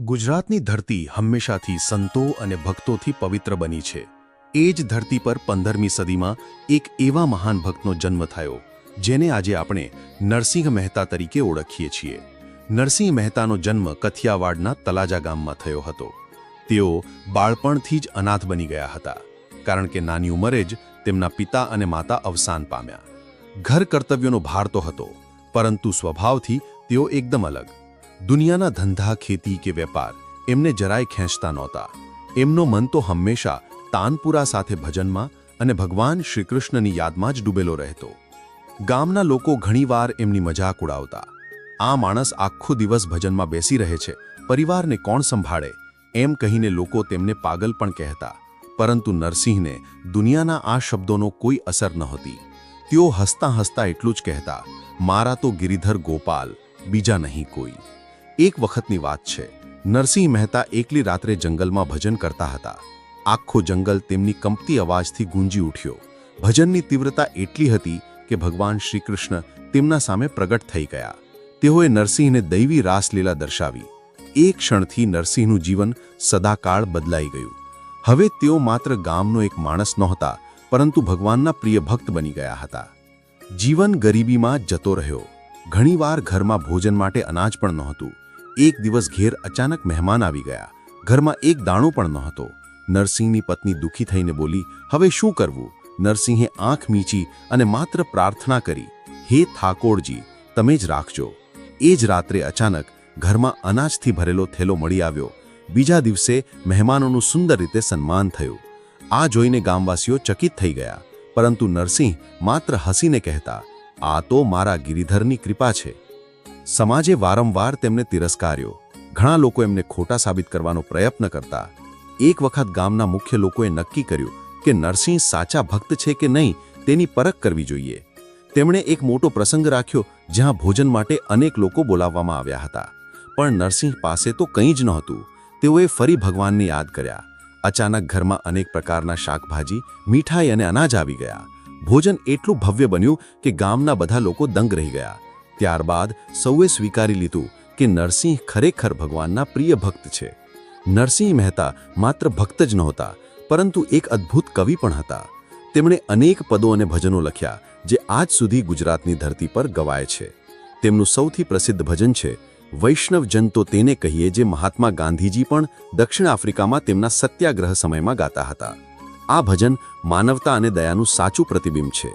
ગુજરાતની ધરતી હંમેશાથી સંતો અને ભક્તોથી પવિત્ર બની છે. એ જ ધરતી પર પંદરમી સદીમાં એક એવા મહાન ભક્તનો જન્મ થયો, જેને આજે આપણે નરસિંહ મહેતા તરીકે ઓળખીએ છીએ. નરસિંહ મહેતાનો જન્મ કથિયાવાડના તલાજા ગામમાં થયો હતો. તેઓ બાળપણથી જ અનાથ બની ગયા હતા, કારણ કે નાની ઉંમરે જ તેમના પિતા અને માતા અવસાન પામ્યા. ઘર કર્તવ્યોનો ભાર તો હતો, પરંતુ સ્વભાવથી તેઓ એકદમ અલગ. દુનિયાના ધંધા, ખેતી કે વેપાર એમને જરાય ખેંચતા નહોતા. એમનો મન તો હંમેશા તાનપુરા સાથે ભજનમાં અને ભગવાન શ્રીકૃષ્ણની યાદમાં જ ડૂબેલો રહેતો. ગામના લોકો ઘણીવાર એમની મજાક ઉડાવતા. આ માણસ આખો દિવસ ભજનમાં બેસી રહે છે, પરિવારને કોણ સંભાળે, એમ કહીને લોકો તેમને પાગલ પણ કહેતા. પરંતુ નરસિંહને દુનિયાના આ શબ્દોનો કોઈ અસર નહોતી. તેઓ હસતા હસતા એટલું જ કહેતા, મારા તો ગિરિધર ગોપાલ, બીજા નહીં કોઈ. એક વખતની વાત છે. નરસિંહ મહેતા એકલી રાત્રે જંગલમાં ભજન કરતા હતા. આખો જંગલ તેમની કંપતી અવાજથી ગુંજી ઉઠ્યો. ભજનની તીવ્રતા એટલી હતી કે ભગવાન શ્રી કૃષ્ણ તેમના સામે પ્રગટ થઈ ગયા. તેઓએ નરસિંહને દૈવી રાસલીલા દર્શાવી. એક ક્ષણથી નરસિંહનું જીવન સદાકાળ બદલાઈ ગયું. હવે તેઓ માત્ર ગામનો એક માણસ નહોતા, પરંતુ ભગવાનના પ્રિય ભક્ત બની ગયા હતા. જીવન ગરીબીમાં જતો રહ્યો. ઘણીવાર ઘરમાં ભોજન માટે અનાજ પણ નહોતું. એક દિવસ ઘેર અચાનક મહેમાન આવી ગયા. ઘરમાં એક દાણો પણ નહોતો. નરસિંહની પત્ની દુઃખી થઈને બોલી, હવે શું કરવું? નરસિંહે આંખ મીચી અને માત્ર પ્રાર્થના કરી, હે ઠાકોરજી, તમે જ રાખજો. એ જ રાત્રે અચાનક ઘરમાં અનાજથી ભરેલો થેલો મળી આવ્યો. બીજા દિવસે મહેમાનોનું સુંદર રીતે સન્માન થયું. આ જોઈને ગામવાસીઓ ચકિત થઈ ગયા. પરંતુ નરસિંહ માત્ર હસીને કહેતા, આ તો મારા ગિરિધરની કૃપા છે. સમાજે વારંવાર તેમને તિરસ્કાર્યો. ઘણા લોકો એમને ખોટા સાબિત કરવાનો પ્રયત્ન કરતા. એક વખત ગામના મુખ્ય લોકોએ નક્કી કર્યું કે નરસિંહ સાચા ભક્ત છે કે નહીં તેની પરખ કરવી જોઈએ. તેમણે એક મોટો પ્રસંગ રાખ્યો જ્યાં ભોજન માટે અનેક લોકો બોલાવવામાં આવ્યા હતા. પણ નરસિંહ પાસે તો કંઈ જ નહોતું. તેઓએ ફરી ભગવાનને યાદ કર્યા. અચાનક ઘરમાં અનેક પ્રકારના શાકભાજી, મીઠાઈ અને અનાજ આવી ગયા. ભોજન એટલું ભવ્ય બન્યું કે ગામના બધા લોકો દંગ રહી ગયા. ત્યારબાદ સૌએ સ્વીકારી લીધું કે નરસિંહ ખરેખર ભગવાનના પ્રિય ભક્ત છે. નરસિંહ મહેતા માત્ર ભક્ત જ નહોતા, પરંતુ એક અદ્ભુત કવિ પણ હતા. તેમણે અનેક પદો અને ભજનો લખ્યા, જે આજ સુધી ગુજરાતની ધરતી પર ગવાય છે. તેમનું સૌથી પ્રસિદ્ધ ભજન છે વૈષ્ણવજન તો તેને કહીએ જે મહાત્મા ગાંધીજી પણ દક્ષિણ આફ્રિકામાં તેમના સત્યાગ્રહ સમયમાં ગાતા હતા. આ ભજન માનવતા અને દયાનું સાચું પ્રતિબિંબ છે.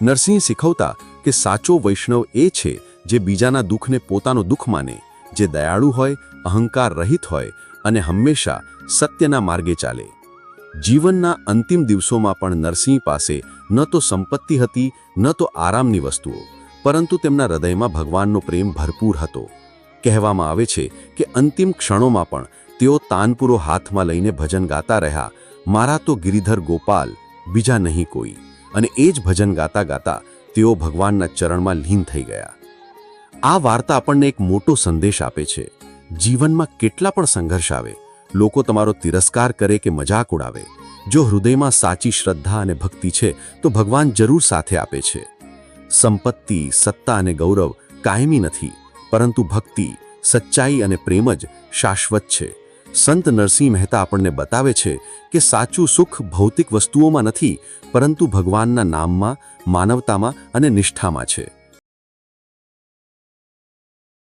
નરસિંહ શીખવતા કે સાચો વૈષ્ણવ એ છે જે બીજાના દુઃખને પોતાનો દુઃખ માને, જે દયાળુ હોય, અહંકાર રહિત હોય અને હંમેશા સત્યના માર્ગે ચાલે. જીવનના અંતિમ દિવસોમાં પણ નરસિંહ પાસે ન તો સંપત્તિ હતી, ન તો આરામની વસ્તુઓ, પરંતુ તેમના હૃદયમાં ભગવાનનો પ્રેમ ભરપૂર હતો. કહેવામાં આવે છે કે અંતિમ ક્ષણોમાં પણ તેઓ તાનપુરો હાથમાં લઈને ભજન ગાતા રહ્યા, મારા તો ગિરિધર ગોપાલ, બીજા નહીં કોઈ. અને એ જ ભજન ગાતા ગાતા તેઓ ભગવાનના ચરણમાં લીન થઈ ગયા. આ વાર્તા આપણને એક મોટો સંદેશ આપે છે. જીવનમાં કેટલા પણ સંઘર્ષ આવે, લોકો તમારો તિરસ્કાર કરે કે મજાક ઉડાવે. જો હૃદયમાં સાચી શ્રદ્ધા અને ભક્તિ છે, તો ભગવાન જરૂર સાથે આપે છે. સંપત્તિ, સત્તા અને ગૌરવ કાયમી નથી, પરંતુ ભક્તિ, સચ્ચાઈ અને પ્રેમ જ શાશ્વત છે. સંત નરસિંહ મહેતા આપણને બતાવે છે કે સાચું સુખ ભૌતિક વસ્તુઓમાં નથી, પરંતુ ભગવાનના નામમાં, માનવતામાં અને નિષ્ઠામાં છે.